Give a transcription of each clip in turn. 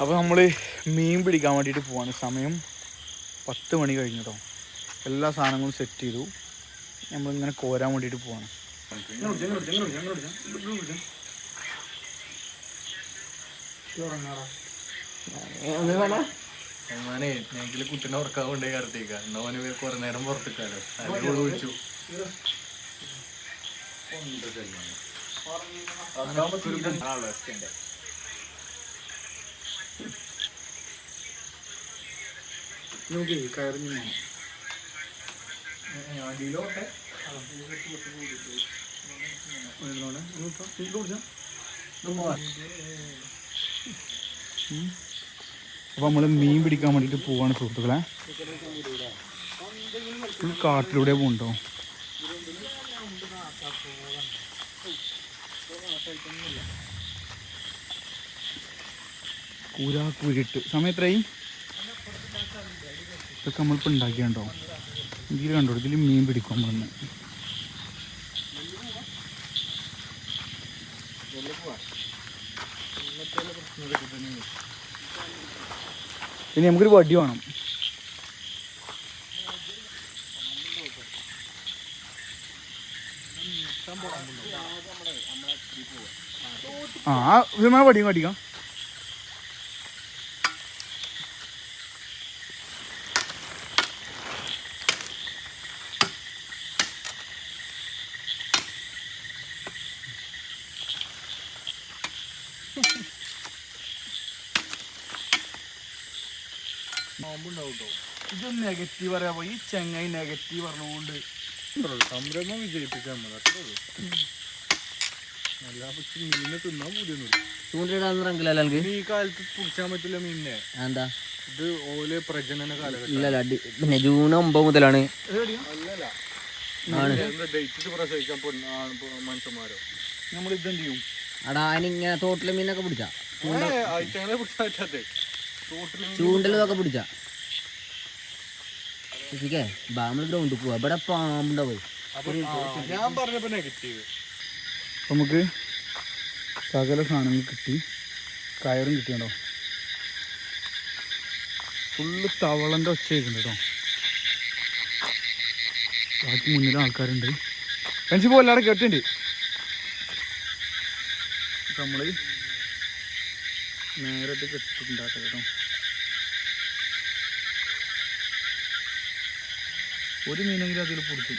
അപ്പോൾ നമ്മൾ മീൻ പിടിക്കാൻ വേണ്ടിയിട്ട് പോവാണ്. സമയം പത്ത് മണി കഴിഞ്ഞു കേട്ടോ എല്ലാ സാധനങ്ങളും സെറ്റ് ചെയ്തു. നമ്മളിങ്ങനെ കോരാൻ വേണ്ടിയിട്ട് പോവാണ്. ഞാനേ നേക്കിൽ കുട്ടീനെ ഉറക്കാൻ കൊണ്ടേ കടത്തേക്ക എന്നാ ഓന് കുറെ നേരം പുറത്തേക്കാലോ. അതിന് വിളിച്ചു കയറിഞ്ഞു കയറി അപ്പോൾ നമ്മൾ മീൻ പിടിക്കാൻ വേണ്ടിയിട്ട് പോവാണ് സുഹൃത്തുക്കളെ. ഫുൾ കാട്ടിലൂടെ പോകണ്ടോ കൂരാ കൂരിട്ട്. സമയം ഇതൊക്കെ നമ്മളിപ്പോൾ ഉണ്ടാക്കിയുണ്ടോ? ഇതിൽ കണ്ടോ? ഇതിൽ മീൻ പിടിക്കും നമ്മളൊന്ന്. ഇനി നമുക്കൊരു വടി വേണം. ആ വടിയും വിമാന ഇത് നെഗറ്റീവ് പോയി ഈ ചെങ്ങായി നെഗറ്റീവ് പറഞ്ഞുകൊണ്ട് സംരംഭം വിജയിപ്പിക്കാൻ നമ്മൾ അത്രേ ഉള്ളൂ. മീനെ തിന്നാൻ പൂതിയൊന്നുമില്ല. ചൂണ്ടിടാന്ന് ഈ കാലത്ത് പിടിച്ചാൻ പറ്റില്ല മീനിനെ. എന്താ? ഇത് ഓൽ പ്രജനന കാലഘട്ടം. ഇല്ലല്ല പിന്നെ ജൂൺ ഒമ്പത് മുതലാണ്. മനുഷ്യന്മാരോ നമ്മൾ ഇതെന്ത് ചെയ്യും? അടാ അതിനിങ്ങനെ തോട്ടിലെ മീനൊക്കെ പിടിച്ചാ? അയച്ചങ്ങനെ പിടിച്ചാൻ പിടിച്ചേ. ഗ്രൗണ്ട് ശരിക്കേ ഗ്രൗണ്ടിൽ പോവാ. ഇവിടെ പാമ്പുണ്ടാവും ഞാൻ പറഞ്ഞപ്പോ നെഗറ്റീവ് നമുക്ക് സകല സാധനങ്ങൾ കിട്ടി. കയറും കിട്ടിയുണ്ടോ? ഫുള്ള് തവളന്റെ ഒച്ച കേൾക്കുന്നുണ്ട് കേട്ടോ. ബാക്കി മുന്നിൽ ആൾക്കാരുണ്ട്. എനിക്ക് പോലെ അവിടെ കേട്ടുണ്ട്. നേരത്തെ കെട്ടിട്ടുണ്ടാക്കുക കേട്ടോ ഒരു മീനെങ്കിലും അതിൽ പിടിക്കും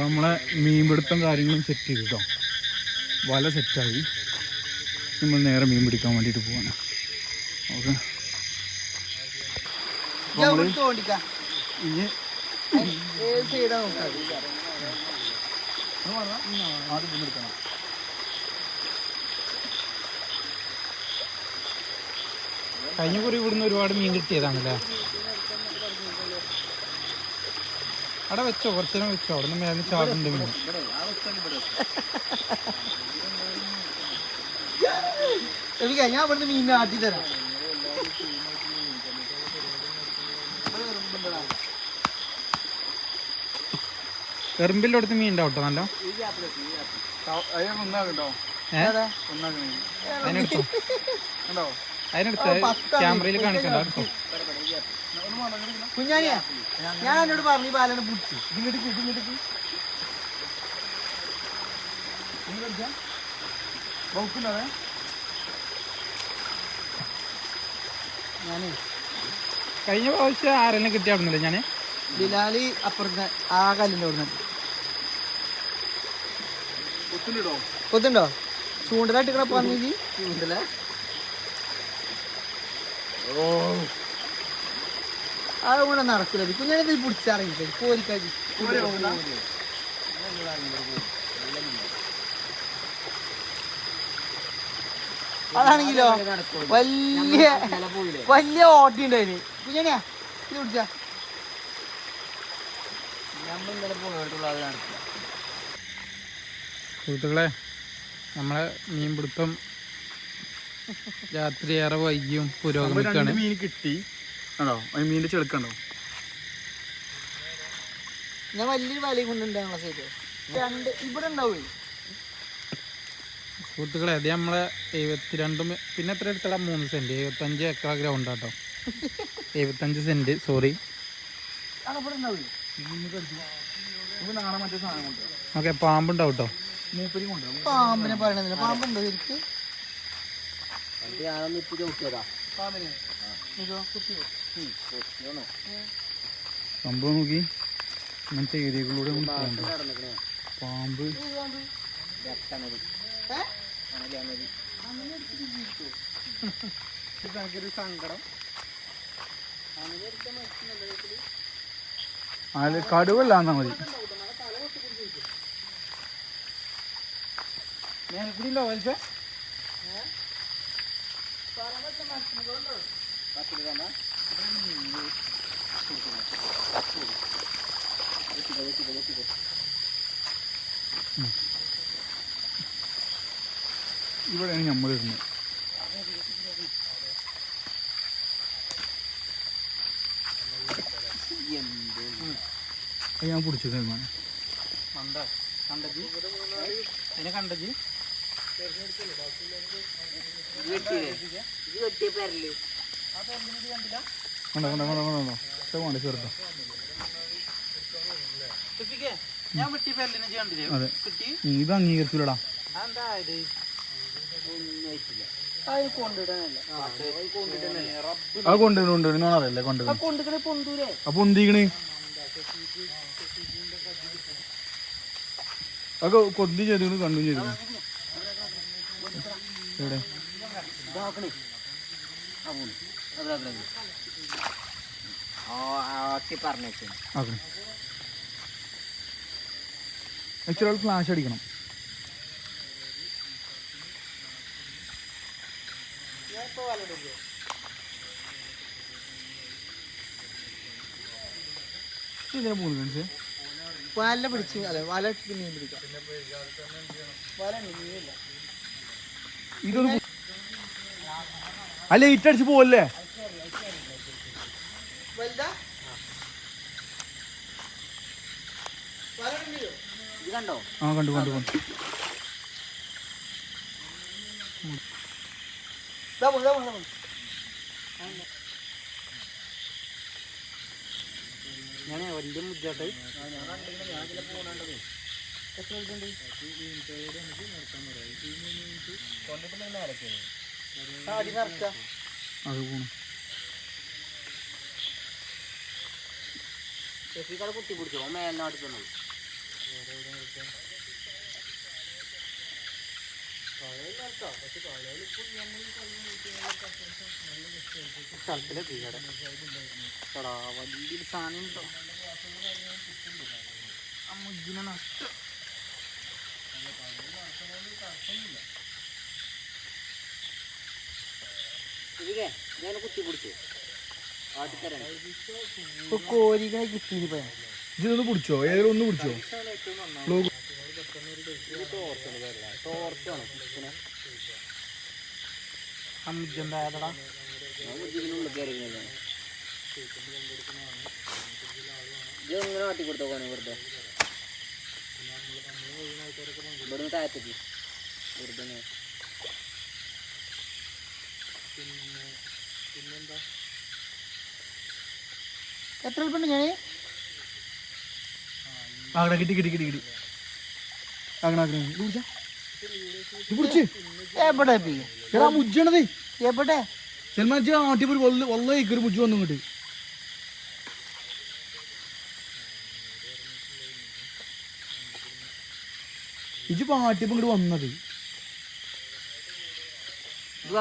നമ്മളെ മീൻപിടുത്തം കാര്യങ്ങളും സെറ്റ് ചെയ്തു കേട്ടോ വല സെറ്റായി നമ്മൾ നേരെ മീൻ പിടിക്കാൻ വേണ്ടിയിട്ട് പോവാണ്. ഓക്കെ. ഇനി ആദ്യം കഴിഞ്ഞ കുറി ഇവിടുന്ന് ഒരുപാട് മീൻ കിട്ടിയതാണല്ലേ? അവിടെ വെച്ചോ കുറച്ചു നേരം വെച്ചോ. അവിടെ നിന്ന് മേലെ ചാടുണ്ട് പിന്നെ. എനിക്ക് ഞാൻ ഇവിടുന്ന് മീൻ ആട്ടി തരാം. എറുമ്പിന്റെ അടുത്ത് മീൻ ഉണ്ടാവും കേട്ടോ നല്ല ഒന്നാകുണ്ടോ അതിനെടുത്തോ? ഉണ്ടോ അതിനെടുത്ത് ക്യാമറയിൽ കാണിക്കണ്ട കേട്ടോ. കുഞ്ഞാനിയാ ഞാൻ എന്നോട് പറഞ്ഞു ഈ ബാലാണ് പിടിച്ചു. ഇങ്ങോട്ട് ഇങ്ങോട്ട് വകുപ്പില്ലാതെ ഞാനേ. കഴിഞ്ഞ പ്രാവശ്യം ആരെല്ലാം കിട്ടിയ അവിടുന്നല്ലേ ഞാൻ ബിലാലി അപ്പുറത്തെ ആ കല്ലിന്റെ അവിടെ കൊത്തുണ്ടോ? ചൂണ്ടലായിട്ടിക്കണ പന്നിക്ക് ചൂണ്ടല? ഓ. അത് കൂടെ പോയി കുഞ്ഞാണിത് പിടിച്ചറിയില്ല? കോരിക്കാജി അതാണെങ്കിലോ വലിയ വലിയ ഓട്ടി ഉണ്ടായിന്. കുഞ്ഞാണിയാ ഇത് പിടിച്ചാ. നടക്കില്ല സുഹൃത്തുക്കളെ നമ്മളെ മീൻപിടുത്തം രാത്രി ഏറെ വൈകിയും പുരോഗമിക്കാണ്. മീൻ കിട്ടി. ആണോ? മീനിന്റെ ചെളുക്കണ്ടോ ഞാൻ വലിയൊരു വലയും കൊണ്ടുണ്ടാകുന്ന സൈഡ് രണ്ട് ഇവിടെ ഉണ്ടാവേ. സുഹൃത്തുക്കളെ അത് നമ്മളെ എഴുപത്തിരണ്ടും പിന്നെ എത്ര എടുത്തടാ? മൂന്ന് സെന്റ് എഴുപത്തഞ്ച് ഏക്കർ ഗ്രൗണ്ട് കേട്ടോ എഴുപത്തഞ്ച് സെന്റ് സോറി ഓക്കെ പാമ്പുണ്ടാവും കേട്ടോ പാമ്പിനെ പറയണതില്ല പാമ്പുണ്ടോ ശരിക്ക്? എന്നിട്ട് ഞാനൊന്ന് സംഭവം നോക്കി. ഇങ്ങനത്തെ ഏരിയകളിലൂടെ പാമ്പ്. സങ്കടം? അതിൽ കടുവല്ലാന്നാ മതി. മേൽക്കൂടിയില്ലോ വലിച്ചേ? ഇവിടെയാണ് നമ്മൾ അത് ഞാൻ പിടിച്ചത് കണ്ടജി? അതിനെ കണ്ടജി? ഇത് ഞാൻ അതെ അംഗീകരിച്ചില്ലടാ അത് കൊണ്ടിടാനല്ല അത് കൊണ്ടുവരും കൊണ്ടുവരും. അറിയില്ലേ അപ്പൊ എന്തിക്കണ് അതൊക്കെ കൊന്തി ചെയ്തു കണ്ടും ചെയ്തു എവിടെ ഇതാക്കണേ ആ പോണു അതെ അതെ അതെ ആ ആക്കി പറഞ്ഞേക്കേ ആക്കണം ഇച്ചിരി ഫ്ലാഷ് അടിക്കണം. ഇതിനെ മൂന്ന് കാണിച്ചേ വല പിടിച്ച് അല്ലെ വല ഇട്ടിട്ട് മീൻ പിടിക്കാം. വല ഉണ്ട്, മീനില്ല ഇതൊന്ന് ആ അടിച്ച് പോവല്ലേ? ആ കണ്ടു കണ്ടു കണ്ടു. ഞാനേ വലിയ ബുദ്ധിമുട്ടായി ഞാൻ. ഞാനേ അത് പോണു. കുത്തി പിടിച്ചോ? മേലിനാട്ടി വലിയൊരു സാധനം ഉണ്ടോ മുജിനെ നഷ്ടം. ഞാൻ കുത്തി പിടിച്ചു. കിട്ടിയില്ല. ഇതൊന്ന് പിടിച്ചോ? ഏതെങ്കിലും ഒന്ന് പിടിച്ചോ? ഇങ്ങനെ ആട്ടി കൊടുത്തോ വെറുതെ? ഇവിടുന്ന് താഴത്തേക്ക്. വെറുതെ എത്ര എളുപ്പമുണ്ട് ഞാൻ ആകണ കിട്ടി കിട്ടി കിട്ടി കിട്ടി. ആകണ ആകണ. പിടിച്ചാ എവിടെ? എടാ മുജ്ജണത് എവിടെ? സൽമാൻ ജി ആട്ടിപ്പൊരു വല്ല ഇക്കൊരു ബുജ്ജു വന്നു ഇങ്ങോട്ട്. ഇജ് പാട്ടിയപ്പോ ഇങ്ങോട്ട് വന്നത്. ഇത്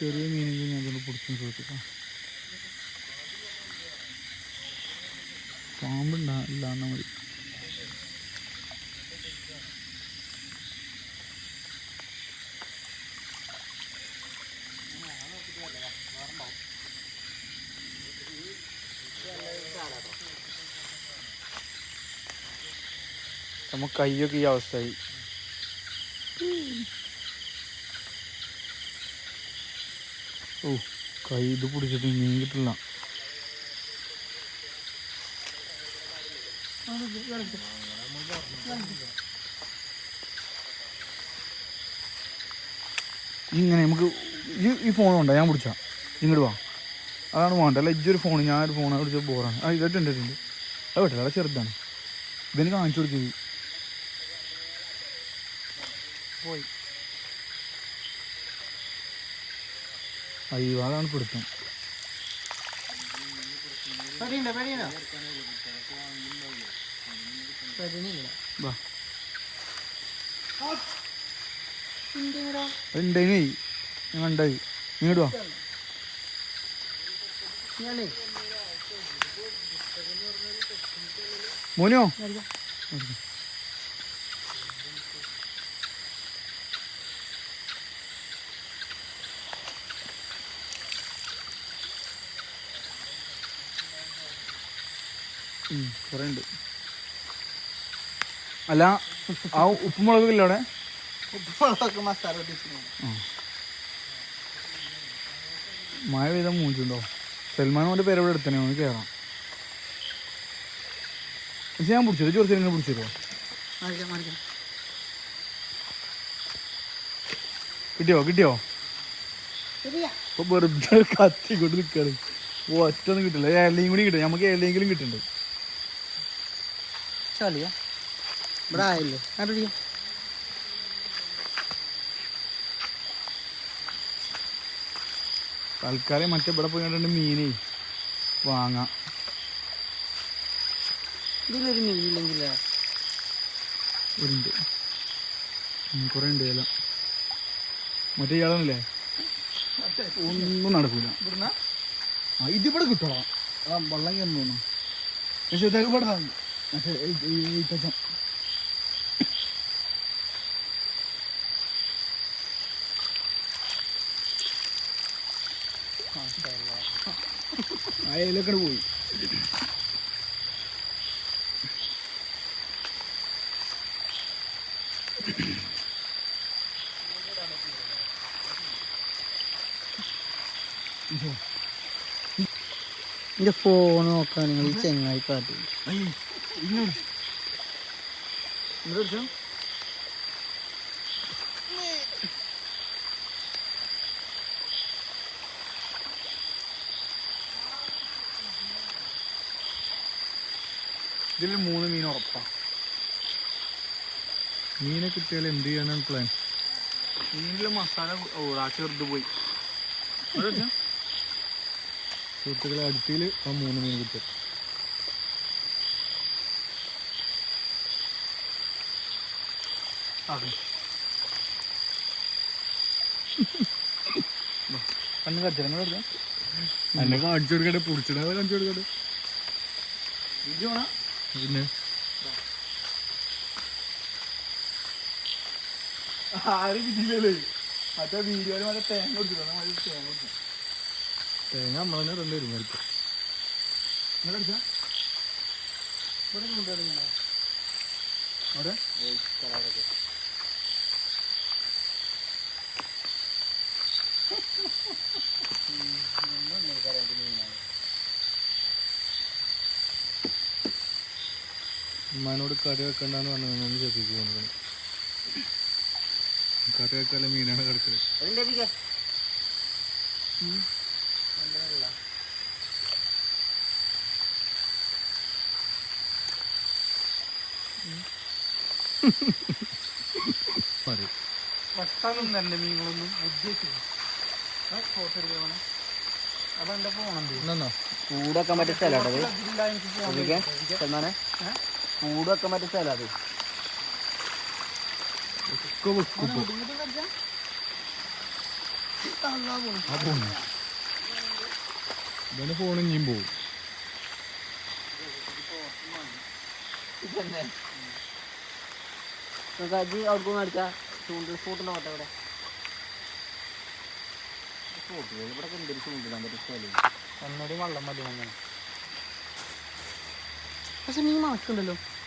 ചെറിയ മീനെങ്കിലും ഞാൻ കൊണ്ട് പൊടിച്ചു ചോദിക്കാം പാമ്പുണ്ടാ ഇല്ല എന്നാ മതി. നമുക്ക് കയ്യൊക്കെ ഈ അവസ്ഥയായി. ഓ കൈ ഇത് പിടിച്ചിട്ട് മീൻ കിട്ടില്ല. ഇങ്ങനെ നമുക്ക് ഈ ഈ ഫോൺ ഉണ്ടോ? ഞാൻ പിടിച്ചാ. ഇങ്ങോട്ട് വാ. അതാണ് വേണ്ട അല്ല ഇജ്ജൊരു ഫോൺ ഒരു ഫോൺ പിടിച്ച ബോറാണ് ആ ഇതായിട്ടുണ്ട് ഉണ്ട് അത് പറ്റില്ല അത് ചെറുതാണ്. ഇതെനിക്ക് കാണിച്ചു കൊടുക്കുന്നത് പോയി. അയ്യോ അതാണ് പിടുത്തം. പേടിയുണ്ടോ? പേടിയുണ്ടോ? പേടിയില്ല വാ. എന്തിനാ ഉണ്ടായിനേ ഞാൻ കണ്ടായി. ഇങ്ങോട്ട് വാ ഞാനേ. മോനോ? കുറേ ഉണ്ട് അല്ല ആ ഉപ്പുമുളക് ഇല്ല അവിടെ? ഉപ്പുമുളകൊക്കെ മസാല മഴ പെയ്ത മൂഞ്ചുണ്ടോ? സൽമാൻ അവന്റെ പേര് ഇവിടെ എടുത്തനെ ഒന്ന് കയറാം പക്ഷെ ഞാൻ പിടിച്ചു? ചോദിച്ചു മാറിക്കാം മാറിക്കാം. കിട്ടിയോ? കിട്ടിയോ? ഇപ്പൊ വെറുതെ കത്തി കൊണ്ട് നിൽക്കാണ് ഒറ്റൊന്നും കിട്ടില്ല. ഏലയും കൂടി കിട്ടും. നമുക്ക് ഏലെങ്കിലും കിട്ടുന്നുണ്ട്. ചളിയാ ഇവിടെ ആയല്ലേ. കണ്ടിരിക്കാം തൽക്കാലം മറ്റേ ഇവിടെ പോയി കണ്ടിട്ട് മീനേ വാങ്ങാം. ഇതിലൊരു മീനില്ലെങ്കിൽ ഉണ്ട് കുറേ ഉണ്ട് ഏല മറ്റേ ഇയാളല്ലേ? ഒന്നും നടക്കൂല. ഇതിവിടെ കിട്ടോ ആ വെള്ളം കയറുന്നു തോന്നുന്നു പക്ഷെ ഇതൊക്കെ ഇവിടെ തന്നെ. മറ്റേ ഈ- ഈ- ഈ തച്ചൻ. ആ ഏലൊക്കെ പോയി എന്റെ ഫോൺ നോക്കാൻ നിങ്ങൾ ഈ ചെങ്ങായി കാട്ടി ഇതിൽ മൂന്ന് മീൻ ഉറപ്പാ. മീനെ കിട്ടിയാൽ എന്ത് ചെയ്യാനാണ് പ്ലാൻ മീനിലെ മസാല വെറുതെ പോയി. സുഹൃത്തുക്കളെ അടുത്തിൽ ആ മൂന്ന് മീൻ കിട്ടും. കണ്ണ് കച്ചറങ്ങൾ എടുക്കാം എന്നെ കാണിച്ചു കൊടുക്കട്ടെ പൊടിച്ചിടാ കാണിച്ചു കൊടുക്കട്ടെ. പിന്നെ? ആരും കിട്ടിയില്ലല്ലേ മറ്റേ വീഡിയോയിൽ മറ്റേ തേങ്ങ കൊടുത്തില്ല മറ്റേ തേങ്ങ കൊടുത്തു തേങ്ങ നമ്മൾ തന്നെ രണ്ട് വരും മരിക്കും ഇവിടെ അടിച്ചാ? ഇവിടെ കൊണ്ടുവരുന്ന അവിടെ? ഉമ്മാനോട് കറി വെക്കണ്ടെന്ന് പറഞ്ഞു ഒന്ന് ചെപ്പിക്ക് കൊണ്ടുവന്നു കറി വെക്കാല മീനാണ് കിടക്കുന്നത് മതി. പെട്ടെന്ന് തന്നെ മീനുകളൊന്നും കൂട് വെക്കാൻ പറ്റിയ സ്ഥലമാണ് അത് മറ്റേ സ്ഥലം അത്. ഒക്കെ വെക്കും ഇവന് പോവും. അജി അടിച്ചാ ചൂണ്ടൽ നോട്ടെ ഇവിടെ. സ്പോട്ട് ഇവിടെ എന്തൊരു ചൂണ്ടിടാൻ പറ്റിയ സ്ഥലം. ഒന്നുകൂടി വള്ളം മതി അങ്ങനെ പക്ഷെ മീൻ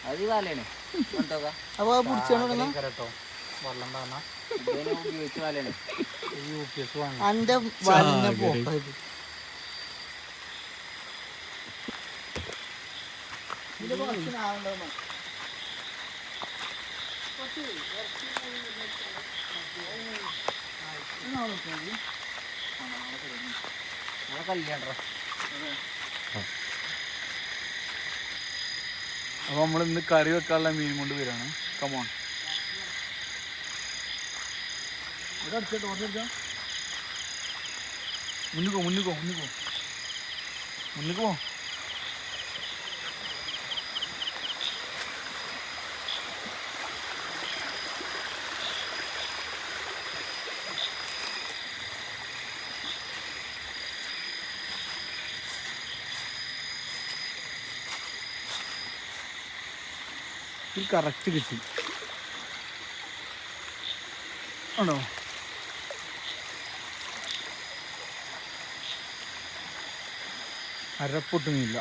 അത് വാലയാണ് കൊണ്ടോക അപ്പൊ അത് പിടിച്ചാണ് കേട്ടോ വെള്ളം താന്ന. ഉപയോഗിച്ച വാലയാണ്. യു പി എസ് വാങ്ങി എന്റെ വലിഞ്ഞ ചാകര. ഫോട്ടോ ഇത് നമ്മളെ കല്യാണം അപ്പൊ നമ്മൾ ഇന്ന് കറി വെക്കാനുള്ള മീൻ കൊണ്ട് വരാണ്. കമോൺ മുന്നിക്കോ മുന്നിക്കോ മുന്നിക്കോ മുന്നിക്കോ ഇത് കറക്റ്റ് കിട്ടി. ആണോ? അരപ്പൊട്ടുമില്ല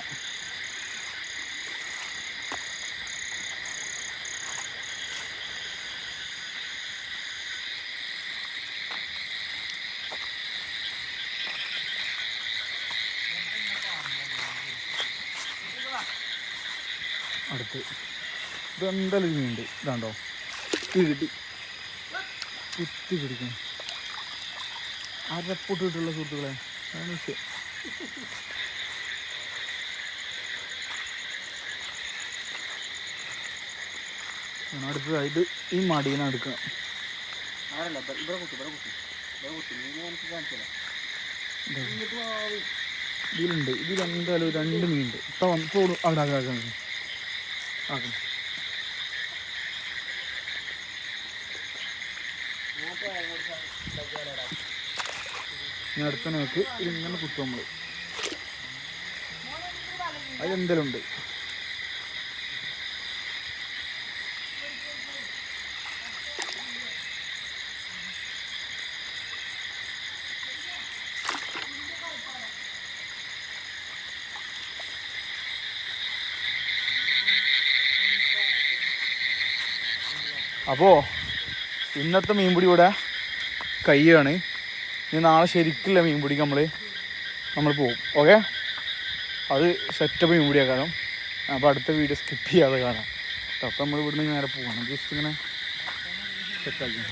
അടുത്ത് ഒരു മീനുണ്ട് ഇതാണ്ടോ? ഇത് കിട്ടി കുത്തി പിടിക്കണം അരപ്പൊട്ടിട്ടുള്ള സുഹൃത്തുക്കളെ അതാണ് വിഷയം അടുത്തതായിട്ട് ഈ മടീനെ എടുക്കണം ആരല്ല? ഇവിടെ കുത്തി ഇവിടെ കുത്തി ഇവിടെ കുത്തി മീനെ എനിക്ക് കാണിച്ചു ഇതിലുണ്ട്. ഇതിൽ എന്തായാലും രണ്ട് മീനുണ്ട്. ഇപ്പൊ വന്ന് ഇപ്പൊ ഓടും. അവിടെ. ആക്കണം. ആക്കാം ഞാൻ അടുത്ത നോക്ക്. ഇതിങ്ങനെ കുത്തും നമ്മൾ അതെന്തെങ്കിലും അപ്പോൾ ഇന്നത്തെ മീൻപിടി ഇവിടെ കയ്യാണ്. ഇനി നാളെ ശരിക്കില്ല മീൻ പിടിക്കാൻ നമ്മൾ നമ്മൾ പോകും ഓക്കെ അത് സെറ്റപ്പ് മീൻ പിടിയാൽ കാരണം. അപ്പോൾ അടുത്ത വീഡിയോ സ്കിപ്പ് ചെയ്യാതെ കാണാം. അപ്പോൾ നമ്മൾ ഇവിടുന്ന് നേരെ പോവാണ്. ജസ്റ്റ് ഇങ്ങനെ സെറ്റാക്കി